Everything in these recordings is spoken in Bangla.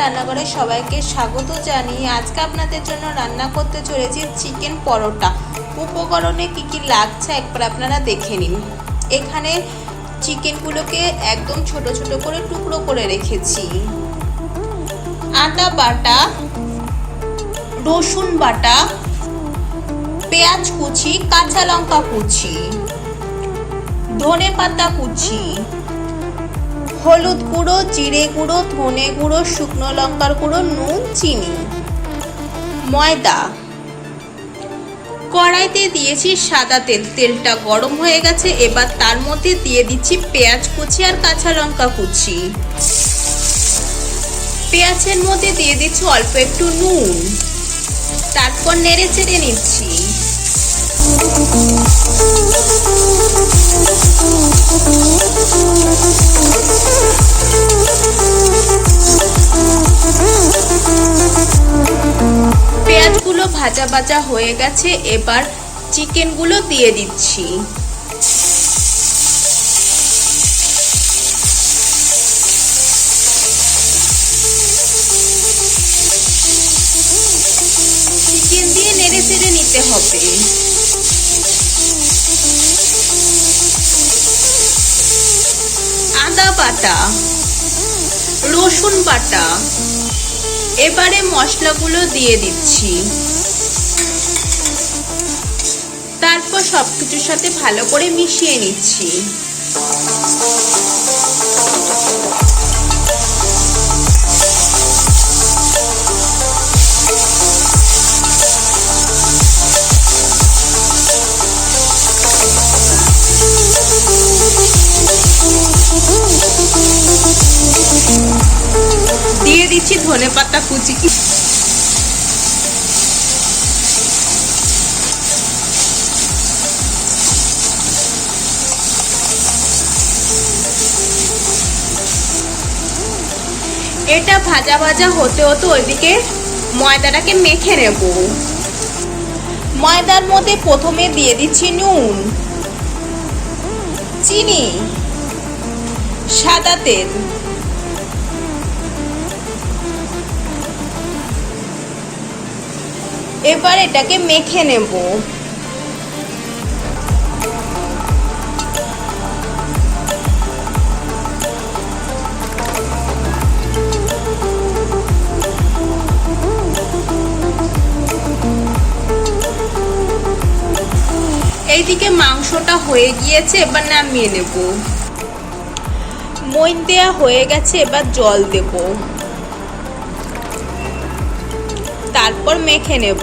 রান্নাঘরে সবাইকে স্বাগত জানিয়ে আজকে আপনাদের জন্য রান্না করতে চলেছি চিকেন পরোটা। উপকরণে কি কি লাগছে একবার আপনারা দেখে নিন। এখানে চিকেনগুলোকে একদম ছোট ছোট করে টুকরো করে রেখেছি। আদা বাটা, রসুন বাটা, পেঁয়াজ কুচি, কাঁচা লঙ্কা কুচি ধনে পাতা কুচি হলুদ গুঁড়ো, জিরে গুঁড়ো, ধনে গুঁড়ো, শুকনো লঙ্কার গুঁড়ো, নুন, চিনি। ময়দা। কড়াইতে দিয়েছি সাদা তেল। তেলটা গরম হয়ে গেছে, এবার তার মধ্যে দিয়ে দিচ্ছি পেঁয়াজ কুচি আর কাঁচা লঙ্কা কুচি। পেঁয়াজের মধ্যে দিয়ে দিচ্ছি অল্প একটু নুন। তারপর নেড়ে চেড়ে নিচ্ছি। ভাজা ভাজা হয়ে গেছে, এবার চিকেনগুলো দিয়ে দিচ্ছি। চিকেন দিয়ে নেড়ে চেড়ে নিতে হবে। আদা বাটা, রসুন বাটা, এবারে মশলাগুলো দিয়ে দিচ্ছি। তারপর সবকিছুর সাথে ভালো করে মিশিয়ে নিচ্ছি। দিয়ে দিচ্ছি ধনে পাতা কুচি। এটা ভাজা ভাজা হতে হতে ওইদিকে ময়দাটাকে মেখে নেব। ময়দার মধ্যে প্রথমে দিয়ে দিচ্ছি নুন, চিনি, সাদা তেল। এবার এটাকে মেখে নেব। এইদিকে মাংসটা হয়ে গিয়েছে, এবার নামিয়ে নেব। মই দেয়া হয়ে গেছে, এবার জল দেবো। তারপর মেখে নেব।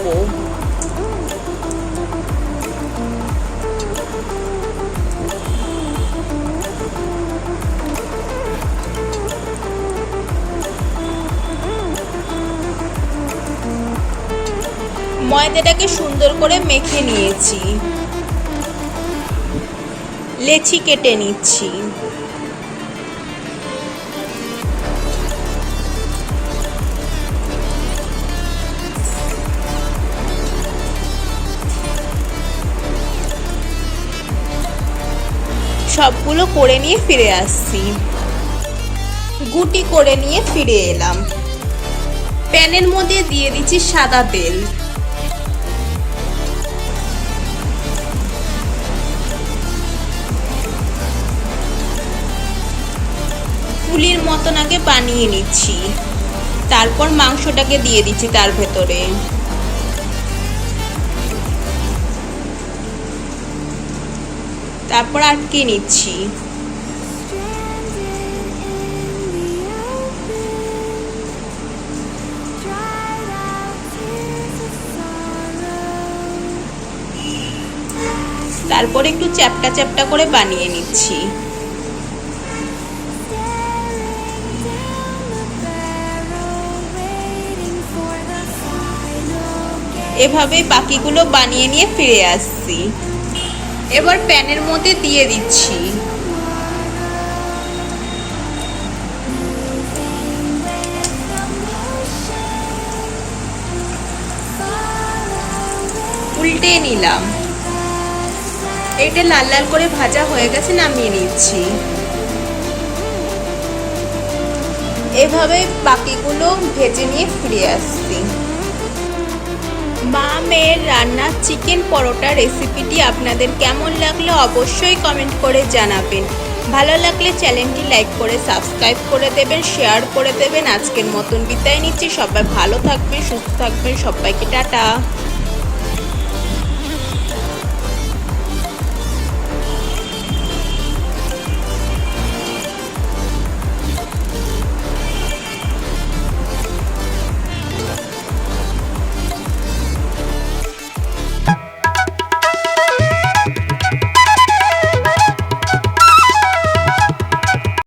ময়দাটাকে সুন্দর করে মেখে নিয়েছি। লেচি কেটে নিচ্ছি। সবগুলো করে নিয়ে ফিরে আসছি। গুটি করে নিয়ে ফিরে এলাম। প্যানের মধ্যে দিয়ে দিচ্ছি সাদা তেল। মতন আগে বানিয়ে নিচ্ছি। তারপর মাংসটাকে দিয়ে দিচ্ছি তার ভেতরে। তারপর আটকে নিচ্ছি। তারপর একটু চ্যাপটা চ্যাপটা করে বানিয়ে নিচ্ছি। এভাবে বাকিগুলো বানিয়ে নিয়ে ফিরে আসছি। এবার প্যানের মধ্যে দিয়ে দিচ্ছি। উল্টে নিলাম। এটা লাল লাল করে ভাজা হয়ে গেছে, নামিয়ে নিচ্ছি। এভাবে বাকিগুলো ভেজে নিয়ে ফিরে আসছি। মা মেয়ের রান্না চিকেন পরোটা রেসিপিটি আপনাদের কেমন লাগল অবশ্যই কমেন্ট করে জানাবেন। ভালো লাগলে চ্যানেলটি লাইক করে, সাবস্ক্রাইব করে দেবেন, শেয়ার করে দেবেন। আজকের মতন বিদায় নিচ্ছি। সবাই ভালো থাকবেন, সুস্থ থাকবেন। সবাইকে টাটা।